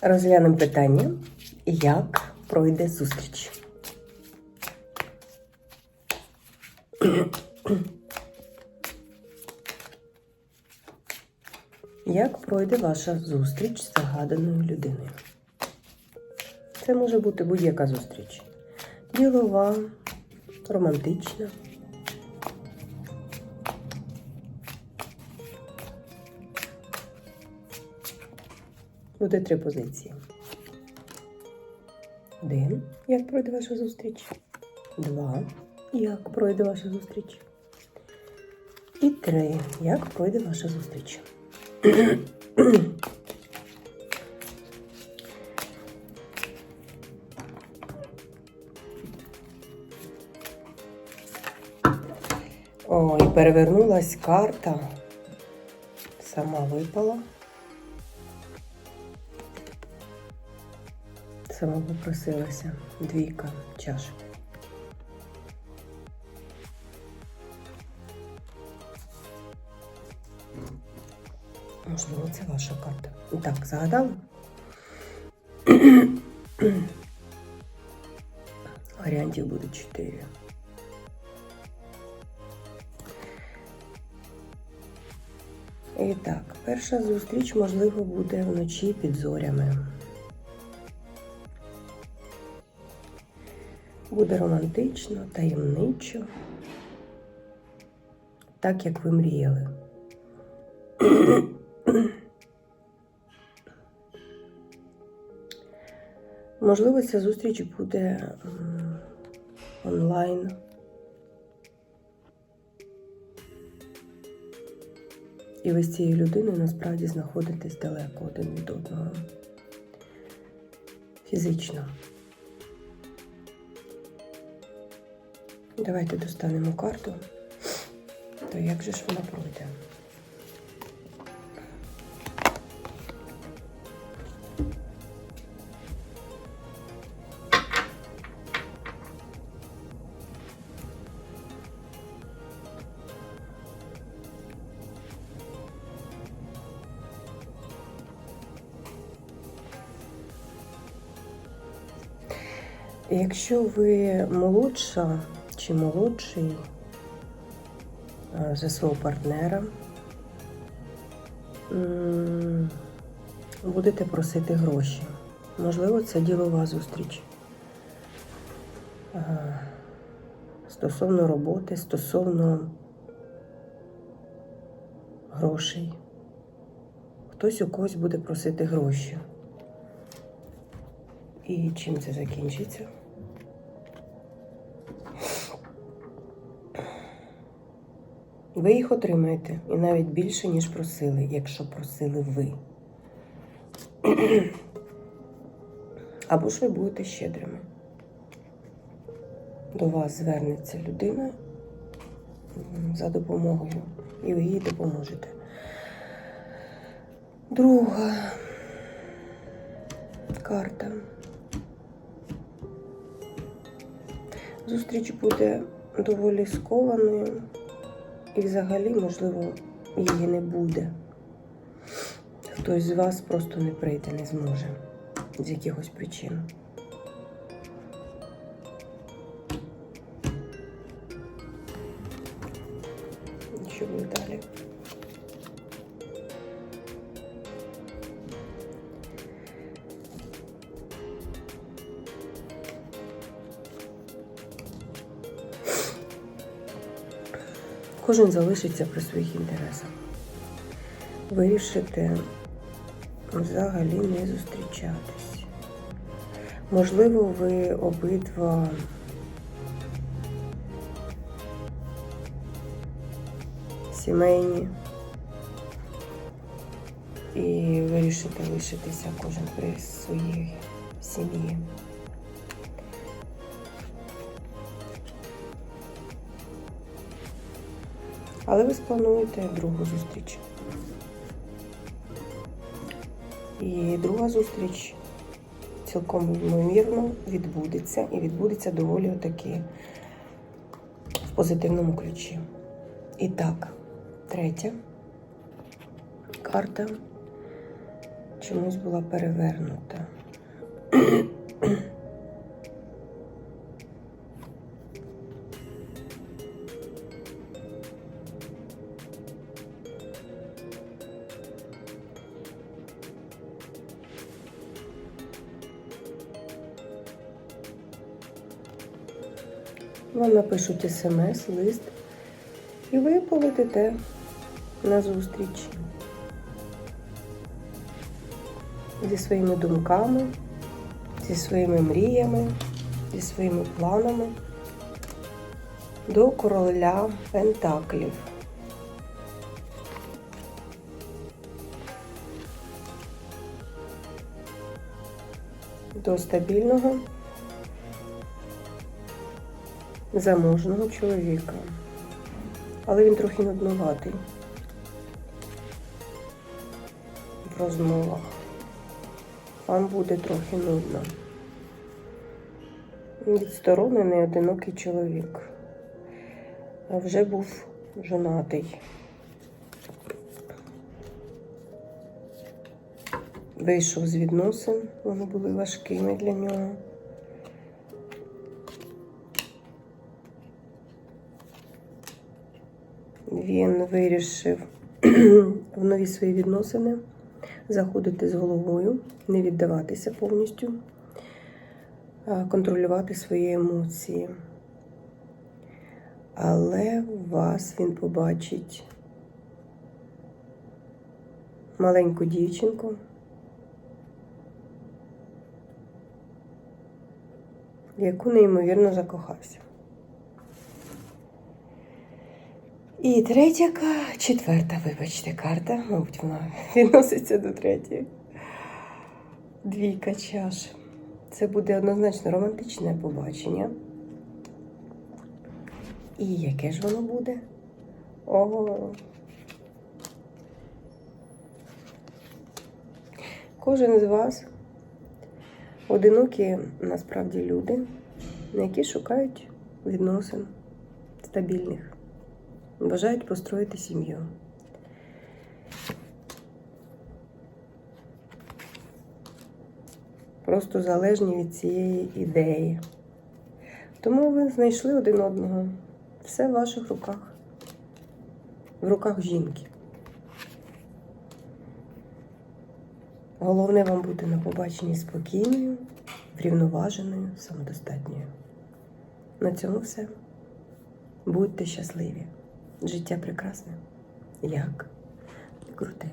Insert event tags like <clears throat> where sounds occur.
Розглянемо питання, як пройде зустріч. Як пройде ваша зустріч з загаданою людиною? Це може бути будь-яка зустріч. Ділова, романтична. Буде три позиції. Один. Як пройде ваша зустріч? Два. Як пройде ваша зустріч? І три. Як пройде ваша зустріч? Ой, перевернулась карта. Сама випала. Сама попросилася. Двійка чаш. Можливо, це ваша карта. Так, загадали? <clears throat> Варіантів буде чотири. І так, перша зустріч, можливо, буде вночі під зорями. Буде романтично, таємничо, так як ви мріяли. <clears throat> Можливо, ця зустріч буде онлайн. І ви з цією людиною насправді знаходитесь далеко один від одного. Фізично. Давайте достанемо карту. То як же ж вона пройде? Якщо ви молодша чи молодший е, за свого партнера, будете просити гроші. Можливо, це ділова зустріч. Е, Стосовно роботи, стосовно грошей. Хтось у когось буде просити гроші. І чим це закінчиться? Ви їх отримаєте і навіть більше, ніж просили, якщо просили ви. <clears throat> Або ж ви будете щедрими. До вас звернеться людина за допомогою, і ви їй допоможете. Друга карта. Зустріч буде доволі скованою, і взагалі, можливо, її не буде. Хтось з вас просто не прийде, не зможе з якихось причин. Що буде далі? Кожен залишиться при своїх інтересах. Вирішите взагалі не зустрічатись. Можливо, ви обидва сімейні і вирішите лишитися кожен при своїй сім'ї. Але ви сплануєте другу зустріч. І друга зустріч цілком ймовірно відбудеться і відбудеться доволі отаки в позитивному ключі. І так, третя карта чомусь була перевернута. Вам напишуть смс, лист, і ви полетите на зустріч зі своїми думками, зі своїми мріями, зі своїми планами до короля Пентаклів. До стабільного заможного чоловіка. Але він трохи нуднуватий в розмовах. Вам буде трохи нудно. Відсторонений одинокий чоловік. А вже був жонатий. Вийшов з відносин, вони були важкими для нього. Він вирішив <clears throat> в нові свої відносини заходити з головою, не віддаватися повністю, контролювати свої емоції. Але вас він побачить маленьку дівчинку, яку неймовірно закохався. І третя, четверта, вибачте, карта, мабуть, вона відноситься до третьої. Двійка чаш. Це буде однозначно романтичне побачення. І яке ж воно буде? Ого. Кожен з вас одинокі насправді люди, які шукають відносин стабільних бажають построїти сім'ю. Просто залежні від цієї ідеї. Тому ви знайшли один одного. Все в ваших руках. В руках жінки. Головне вам бути на побаченні спокійною, врівноваженою, самодостатньою. На цьому все. Будьте щасливі. Життя прекрасне. Як? Крути.